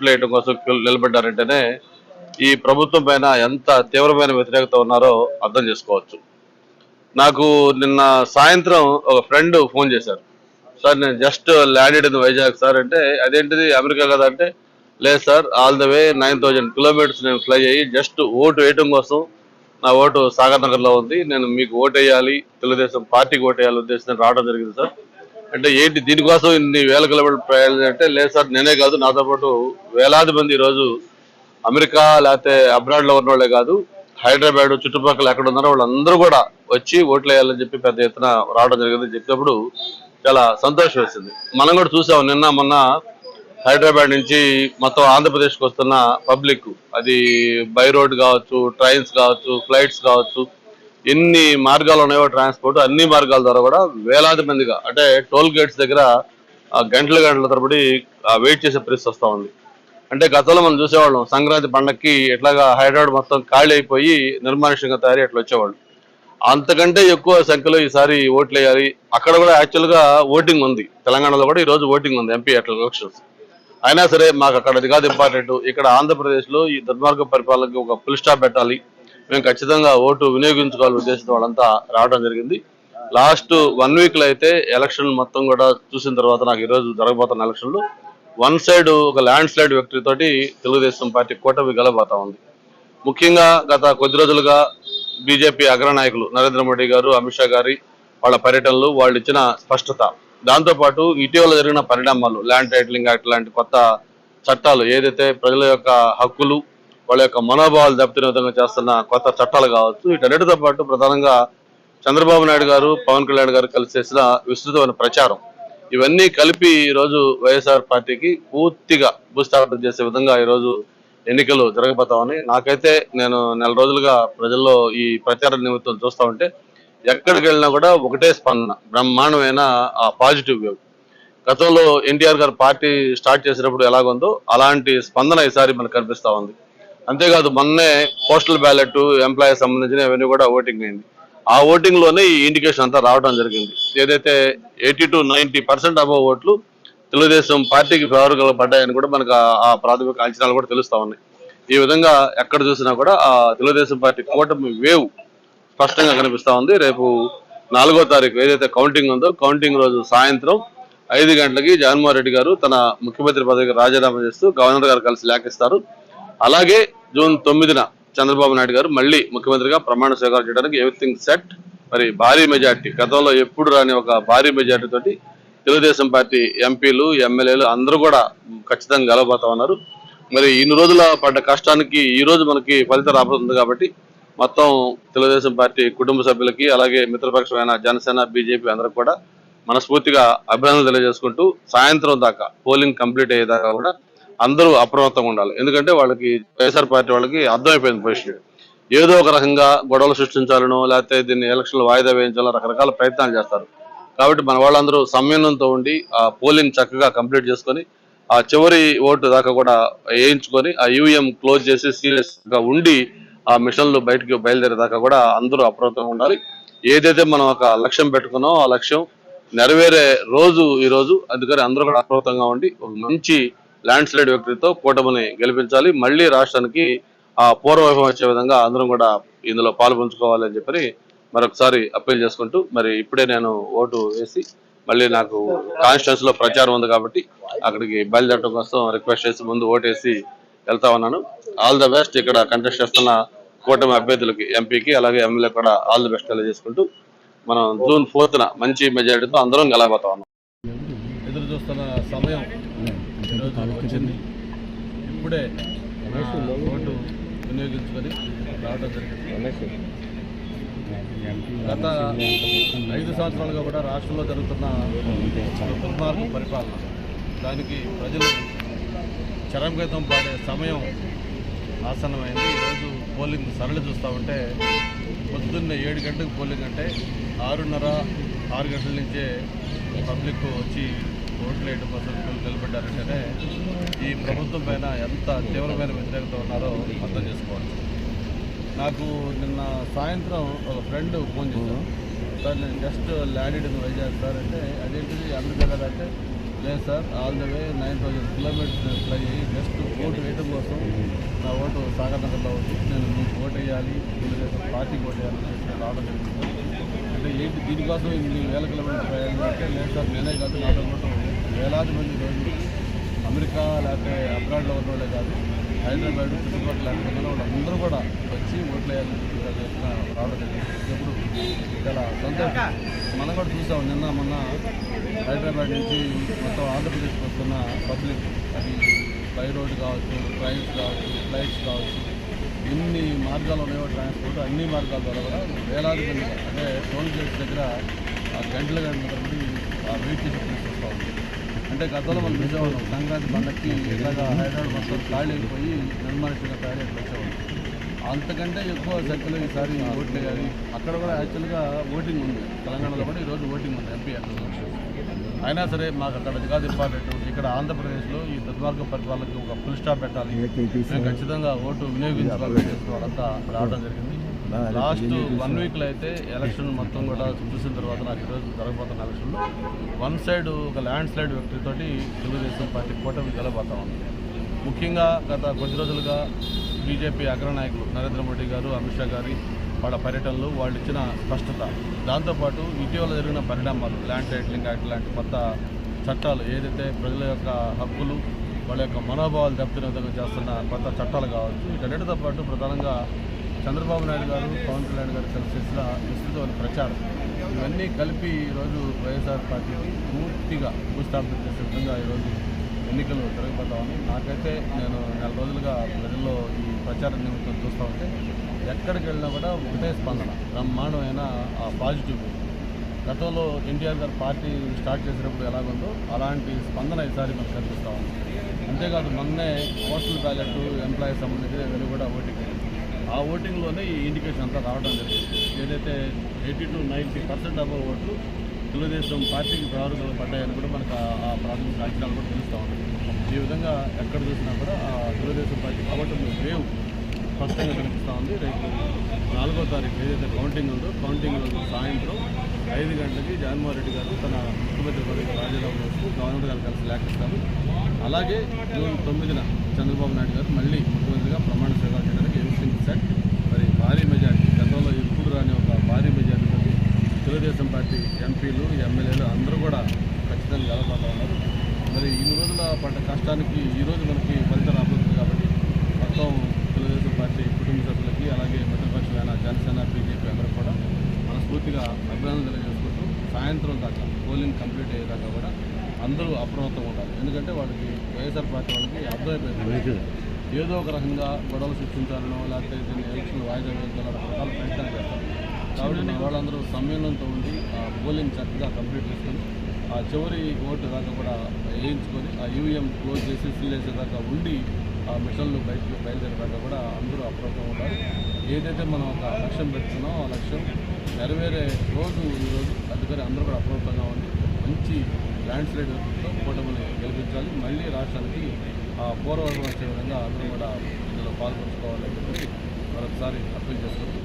ఓట్లు వేయడం కోసం నిలబడ్డారంటేనే ఈ ప్రభుత్వం పైన ఎంత తీవ్రమైన వ్యతిరేకత ఉన్నారో అర్థం చేసుకోవచ్చు. నాకు నిన్న సాయంత్రం ఒక ఫ్రెండ్ ఫోన్ చేశారు. సార్ నేను just landed in Vizag sir అంటే అదేంటిది అమెరికా కదా అంటే లేదు sir all the way nine thousand kilometres నేను ఫ్లై అయ్యి జస్ట్ ఓటు వేయటం కోసం నా ఓటు సాగర్ నగర్లో ఉంది. నేను మీకు ఓటు వేయాలి తెలుగుదేశం పార్టీకి ఓటు వేయాలి ఉద్దేశం రావడం జరిగింది సార్. అంటే ఏంటి దీనికోసం ఇన్ని వేల కిలోమీటర్ ప్రయాణం అంటే లేదు సార్ నేనే కాదు నాతో పాటు వేలాది మంది ఈరోజు అమెరికా లేకపోతే అబ్రాడ్లో ఉన్న వాళ్ళే కాదు హైదరాబాద్ చుట్టుపక్కల ఎక్కడ ఉన్నారో వాళ్ళందరూ కూడా వచ్చి ఓట్లు వేయాలని చెప్పి పెద్ద ఎత్తున రావడం జరిగింది చెప్పినప్పుడు చాలా సంతోషం వేసింది. మనం కూడా చూసాం నిన్న మొన్న హైదరాబాద్ నుంచి మొత్తం ఆంధ్రప్రదేశ్కి వస్తున్న పబ్లిక్ అది బై రోడ్ కావచ్చు ట్రైన్స్ కావచ్చు ఫ్లైట్స్ కావచ్చు ఎన్ని మార్గాలు ఉన్నాయో ట్రాన్స్పోర్ట్ అన్ని మార్గాల ద్వారా కూడా వేలాది మందిగా అంటే టోల్ గేట్స్ దగ్గర గంటల గంటల తరబడి వెయిట్ చేసే పరిస్థితి వస్తూ ఉంది. అంటే గతంలో మనం చూసేవాళ్ళం సంక్రాంతి పండక్కి ఎట్లాగా హైదరాబాద్ మొత్తం ఖాళీ అయిపోయి నిర్మానుష్యంగా తయారీ అట్లా వచ్చేవాళ్ళు. అంతకంటే ఎక్కువ సంఖ్యలో ఈసారి ఓట్లు వేయాలి. అక్కడ కూడా యాక్చువల్గా ఓటింగ్ ఉంది. తెలంగాణలో కూడా ఈ రోజు ఓటింగ్ ఉంది ఎంపీ అట్లా ఎలక్షన్స్ అయినా సరే మాకు అక్కడ అది కాదు ఇంపార్టెంట్ ఇక్కడ ఆంధ్రప్రదేశ్లో ఈ దుర్మార్గ పరిపాలనకి ఒక ఫుల్ స్టాప్ పెట్టాలి. మేము ఖచ్చితంగా ఓటు వినియోగించుకోవాలని ఉద్దేశంతో వాళ్ళంతా రావడం జరిగింది. లాస్ట్ వన్ వీక్లో అయితే ఎలక్షన్ మొత్తం కూడా చూసిన తర్వాత నాకు ఈరోజు జరగబోతున్న ఎలక్షన్లు వన్ సైడ్ ఒక ల్యాండ్ స్లైడ్ వ్యక్తి తోటి తెలుగుదేశం పార్టీ కూటమి గెలబోతా ఉంది. ముఖ్యంగా గత కొద్ది రోజులుగా బీజేపీ అగ్రనాయకులు నరేంద్ర మోడీ గారు అమిత్ షా గారి వాళ్ళ పర్యటనలు వాళ్ళు ఇచ్చిన స్పష్టత. దాంతోపాటు ఇటీవల జరిగిన పరిణామాలు ల్యాండ్ టైటిలింగ్ యాక్ట్ లాంటి కొత్త చట్టాలు ఏదైతే ప్రజల యొక్క హక్కులు వాళ్ళ యొక్క మనోభావాలు దెబ్బతినే విధంగా చేస్తున్న కొత్త చట్టాలు కావచ్చు వీటన్నిటితో పాటు ప్రధానంగా చంద్రబాబు నాయుడు గారు పవన్ కళ్యాణ్ గారు కలిసి చేసిన విస్తృతమైన ప్రచారం. ఇవన్నీ కలిపి ఈరోజు వైఎస్ఆర్ పార్టీకి పూర్తిగా భూస్థాపన చేసే విధంగా ఈరోజు ఎన్నికలు జరగబోతామని నాకైతే నేను నెల రోజులుగా ప్రజల్లో ఈ ప్రచార నిమిత్తం చూస్తా ఉంటే ఎక్కడికి వెళ్ళినా కూడా ఒకటే స్పందన బ్రహ్మాండమైన ఆ పాజిటివ్ వేవ్. గతంలో ఎన్టీఆర్ గారు పార్టీ స్టార్ట్ చేసినప్పుడు ఎలాగుందో అలాంటి స్పందన ఈసారి మనకు కనిపిస్తా ఉంది. అంతేకాదు మొన్నే పోస్టల్ బ్యాలెట్ ఎంప్లాయీ సంబంధించిన ఇవన్నీ కూడా ఓటింగ్ అయింది. ఆ ఓటింగ్లోనే ఈ ఇండికేషన్ అంతా రావడం జరిగింది. ఏదైతే eighty to ninety percent above ఓట్లు తెలుగుదేశం పార్టీకి ఫేవర్గా పడ్డాయని కూడా మనకు ఆ- ఆ ప్రాథమిక అంచనాలు కూడా తెలుస్తా ఉన్నాయి. ఈ విధంగా ఎక్కడ చూసినా కూడా ఆ తెలుగుదేశం పార్టీ కూటమి వేవ్ స్పష్టంగా కనిపిస్తా ఉంది. రేపు నాలుగో తారీఖు ఏదైతే కౌంటింగ్ ఉందో కౌంటింగ్ రోజు సాయంత్రం ఐదు గంటలకి జగన్మోహన్ రెడ్డి గారు తన ముఖ్యమంత్రి పదవికి రాజీనామా చేస్తూ గవర్నర్ గారు కలిసి లేఖిస్తారు. అలాగే జూన్ తొమ్మిదిన చంద్రబాబు నాయుడు గారు మళ్ళీ ముఖ్యమంత్రిగా ప్రమాణ స్వీకారం చేయడానికి ఎవ్రీథింగ్ సెట్. మరి భారీ మెజార్టీ గతంలో ఎప్పుడు రాని ఒక భారీ మెజార్టీ తోటి తెలుగుదేశం పార్టీ ఎంపీలు ఎమ్మెల్యేలు అందరూ కూడా ఖచ్చితంగా గెలవబోతా ఉన్నారు. మరి ఇన్ని రోజుల పడ్డ కష్టానికి ఈ రోజు మనకి ఫలితం రాబోతుంది కాబట్టి మొత్తం తెలుగుదేశం పార్టీ కుటుంబ సభ్యులకి అలాగే మిత్రపక్షమైన జనసేన బీజేపీ అందరికి కూడా మనస్ఫూర్తిగా అభినందనలు తెలియజేసుకుంటూ సాయంత్రం దాకా పోలింగ్ కంప్లీట్ అయ్యేదాకా కూడా అందరూ అప్రమత్తంగా ఉండాలి. ఎందుకంటే వాళ్ళకి వైఎస్ఆర్ పార్టీ వాళ్ళకి అర్థమైపోయింది పొజిషన్ ఏదో ఒక రకంగా గొడవలు సృష్టించాలనో లేకపోతే దీన్ని ఎలక్షన్లు వాయిదా వేయించాలో రకరకాల ప్రయత్నాలు చేస్తారు. కాబట్టి మన వాళ్ళందరూ సంయమనంతో ఉండి ఆ పోలింగ్ చక్కగా కంప్లీట్ చేసుకొని ఆ చివరి ఓటు దాకా కూడా వేయించుకొని ఆ యూఎం క్లోజ్ చేసి సీరియస్గా ఉండి ఆ మిషన్లు బయటకు బయలుదేరేదాకా కూడా అందరూ అప్రమత్తంగా ఉండాలి. ఏదైతే మనం ఒక లక్ష్యం పెట్టుకున్నామో ఆ లక్ష్యం నెరవేరే రోజు ఈ రోజు అందుకని అందరూ కూడా అప్రమత్తంగా ఉండి ఒక మంచి ల్యాండ్ స్లైడ్ వ్యక్తితో కూటమిని గెలిపించాలి. మళ్ళీ రాష్ట్రానికి ఆ పూర్వవైభవం వచ్చే విధంగా అందరం కూడా ఇందులో పాల్పంచుకోవాలని చెప్పి అని మరొకసారి అప్పీల్ చేసుకుంటూ మరి ఇప్పుడే నేను ఓటు వేసి మళ్ళీ నాకు కాన్స్టిట్యూన్స్లో ప్రచారం ఉంది కాబట్టి అక్కడికి బయలుదేరడం కోసం రిక్వెస్ట్ చేసి ముందు ఓటేసి వెళ్తా ఉన్నాను. ఆల్ ద బెస్ట్ ఇక్కడ కంటెస్ట్ చేస్తున్న కూటమి అభ్యర్థులకి ఎంపీకి అలాగే ఎమ్మెల్యే కూడా ఆల్ ది బెస్ట్ తెలియజేసుకుంటూ మనం జూన్ ఫోర్త్న మంచి మెజారిటీతో అందరం గెలవబోతా ఉన్నాం. ఎదురు చూస్తున్న సమయం ఈరోజు వచ్చింది. ఇప్పుడే ఓటు వినియోగించుకొని రావడం జరిగింది. గత ఐదు సంవత్సరాలుగా కూడా రాష్ట్రంలో జరుగుతున్న దుర్మార్గ పరిపాలన. దానికి ప్రజలు చరంగతం పాడే సమయం ఆసన్నమైంది. ఈరోజు పోలింగ్ సరళి చూస్తూ ఉంటే పొద్దున్న ఏడు గంటలకు పోలింగ్ అంటే ఆరున్నర ఆరు గంటల నుంచే పబ్లిక్ వచ్చి ఓట్లు వేయడం కోసం నిలబడ్డారంటేనే ఈ ప్రభుత్వం పైన ఎంత తీవ్రమైన వ్యతిరేకత ఉన్నారో అర్థం చేసుకోవచ్చు నాకు నిన్న సాయంత్రం ఒక ఫ్రెండ్ ఫోన్ చేశాను సార్ నేను just landed in Vizag sir అంటే అదేంటిది? అమెరికా అంటే లేదు sir all the way nine thousand kilometres నేను ఫ్లై అయ్యి జస్ట్ ఓటు వేయడం కోసం నా ఓటు సాగర్ నగర్లో ఉంది. నేను మీకు ఓటు వేయాలి. తెలుగుదేశం పార్టీకి ఓటు వేయాలని రావడం జరిగింది. అంటే ఏంటి? దీనికోసం ఇన్ని వేల కిలోమీటర్స్ ప్రయాణం అంటే లేదు సార్ నేనే కాదు నాతో పాటు వేలాది మంది రోజు అమెరికా లేకపోతే అబ్రాడ్లో ఉన్న వాళ్ళే కాదు హైదరాబాద్ చుట్టుపక్కల లేకపోతే వాళ్ళందరూ కూడా వచ్చి ఓట్లు వేయాలని రావడం జరిగింది. ఎప్పుడు చాలా సంతోషం. మనం కూడా చూసాం నిన్న మొన్న హైదరాబాద్ నుంచి మొత్తం ఆంధ్రప్రదేశ్కి వస్తున్న పబ్లిక్ అది బై రోడ్ కావచ్చు ట్రైన్స్ కావచ్చు ఫ్లైట్స్ కావచ్చు ఎన్ని మార్గాలు ఉన్నాయో ట్రాన్స్పోర్ట్ అన్ని మార్గాల ద్వారా కూడా వేలాది మంది అంటే టోల్ గేట్స్ దగ్గర ఆ గంటల గంటల తరబడి ఆ వెయిట్ చేసి తీసుకొస్తూ ఉంది. అంటే గతంలో మనం చూసేవాళ్ళం. సంక్రాంతి పండగకి ఇలాగా హైదరాబాద్ మొత్తం ఖాళీ అయిపోయి నిర్మానుషంగా తయారీ వచ్చేవాళ్ళం. అంతకంటే ఎక్కువ సంఖ్యలో ఈసారి ఓట్లు వేయాలి అక్కడ కూడా యాక్చువల్గా ఓటింగ్ ఉంది. తెలంగాణలో కూడా ఈరోజు ఓటింగ్ ఉంది ఎంపీ ఎలక్షన్ అయినా సరే మాకు అక్కడ కాదు ఇంపార్టెంట్ ఇక్కడ ఆంధ్రప్రదేశ్లో ఈ దుర్మార్గ పరిపాలనకి ఒక ఫుల్ స్టాప్ పెట్టాలి. ఖచ్చితంగా ఓటు వినియోగించుకోవాలని వాళ్ళంతా రావడం జరిగింది. లాస్ట్ వన్ వీక్లో అయితే ఎలక్షన్ మొత్తం కూడా చూసిన తర్వాత నాకు ఈరోజు జరగబోతున్న ఎలక్షన్లో వన్ సైడ్ ఒక ల్యాండ్ స్లైడ్ వ్యక్తి తోటి తెలుగుదేశం పార్టీ కూటమి గెలబోతా ఉంది. ముఖ్యంగా గత కొద్ది రోజులుగా బీజేపీ అగ్రనాయకులు నరేంద్ర మోడీ గారు అమిత్ షా గారి వాళ్ళ పర్యటనలు వాళ్ళు ఇచ్చిన స్పష్టత. దాంతోపాటు ఇటీవల జరిగిన పరిణామాలు ల్యాండ్ టైటిలింగ్ యాక్ట్ లాంటి కొత్త చట్టాలు ఏదైతే ప్రజల యొక్క హక్కులు వాళ్ళ యొక్క మనోభావాలు దెబ్బతినే విధంగా చేస్తున్న కొత్త చట్టాలు కావచ్చు వీటన్నిటితో పాటు ప్రధానంగా చంద్రబాబు నాయుడు గారు పవన్ కళ్యాణ్ గారు కలిసి చేసిన విస్తృతమైన ప్రచారం. ఇవన్నీ కలిపి ఈరోజు వైఎస్ఆర్ పార్టీకి పూర్తిగా భూస్థాపన చేసే విధంగా ఈరోజు ఎన్నికలు జరగబోతా ఉన్నాయి. నాకైతే నేను నెల రోజులుగా ప్రజల్లో ఈ ప్రచార నిమిత్తం చూస్తూ ఉంటే ఎక్కడికి వెళ్ళినా కూడా ఒకటే స్పందన బ్రహ్మాండమైన ఆ పాజిటివ్. గతంలో ఎన్టీఆర్ గారు పార్టీ స్టార్ట్ చేసినప్పుడు ఎలాగుందో అలాంటి స్పందన ఈసారి మనకు కనిపిస్తూ ఉంది. అంతేకాదు మొన్నే పోస్టల్ బ్యాలెట్ ఎంప్లాయీస్ సంబంధించి ఇవన్నీ కూడా ఓటింగ్. ఆ ఓటింగ్లోనే ఈ ఇండికేషన్ అంతా రావడం జరిగింది. ఏదైతే eighty to ninety percent above ఓట్లు తెలుగుదేశం పార్టీకి ప్రారంభంలో పడ్డాయని కూడా మనకు ఆ- ప్రాథమిక సాక్ష్యాలు కూడా తెలుస్తూ ఉంటుంది ఈ విధంగా ఎక్కడ చూసినా కూడా ఆ తెలుగుదేశం పార్టీ కాబట్టి వేవ్ స్పష్టంగా కనిపిస్తూ ఉంది. రేపు నాలుగో తారీఖు ఏదైతే కౌంటింగ్ ఉందో కౌంటింగ్ రోజు సాయంత్రం ఐదు గంటలకి జగన్మోహన్ రెడ్డి గారు తన ముఖ్యమంత్రి పదవికి రాజీనామా చేస్తూ గవర్నమెంట్ గారు కలిసి లేఖిస్తారు అలాగే జూన్ తొమ్మిదిన చంద్రబాబు నాయుడు గారు మళ్ళీ ముఖ్యమంత్రిగా ప్రమాణ స్వీకారం చేయడానికి సార్. మరి భారీ మెజార్టీ గతంలో ఎప్పుడు రాని ఒక భారీ మెజార్టీ తెలుగుదేశం పార్టీ ఎంపీలు ఎమ్మెల్యేలు అందరూ కూడా ఖచ్చితంగా గెలబోతా ఉన్నారు. మరి ఇన్ని రోజుల పడ్డ కష్టానికి ఈ రోజు మనకి ఫలితం రాబోతుంది కాబట్టి మొత్తం తెలుగుదేశం పార్టీ కుటుంబ సభ్యులకి అలాగే మిత్రపక్షమైన జనసేన బీజేపీ అందరూ కూడా మనస్ఫూర్తిగా అభినందనలు తెలియజేసుకుంటూ సాయంత్రం దాకా పోలింగ్ కంప్లీట్ అయ్యేదాకా కూడా అందరూ అప్రమత్తంగా ఉండాలి ఎందుకంటే వాళ్ళకి వైఎస్ఆర్ పార్టీ వాళ్ళకి అర్థమైపోయింది ఏదో ఒక రకంగా గొడవలు సృష్టించాలనో లేకపోతే దీన్ని ఎలక్షన్ వాయిదా వేయాలనో రకాల ప్రయత్నాలు చేస్తారు. కాబట్టి వాళ్ళందరూ సమ్మేళనంతో ఉండి ఆ పోలింగ్ చక్కగా కంప్లీట్ చేసుకొని ఆ చివరి ఓటు దాకా కూడా వేయించుకొని ఆ ఈవీఎం క్లోజ్ చేసి సీల్ చేసేదాకా ఉండి ఆ మిషన్లు బయటకు బయలుదేరేదాకా కూడా అందరూ అప్రమత్తం ఉంటారు ఏదైతే మనం ఒక లక్ష్యం పెట్టుకున్నామో ఆ లక్ష్యం నెరవేరే రోజు ఈరోజు రోజు అందుకని అందరూ కూడా అప్రమత్తంగా ఉండి మంచి ల్యాండ్ స్లైడ్తో కూటమిని గెలిపించాలి. మళ్ళీ రాష్ట్రానికి ఆ వచ్చే విధంగా అందరూ కూడా ఇందులో పాల్పంచుకోవాలని చెప్పి మరొకసారి అప్పీల్ చేస్తున్నాం.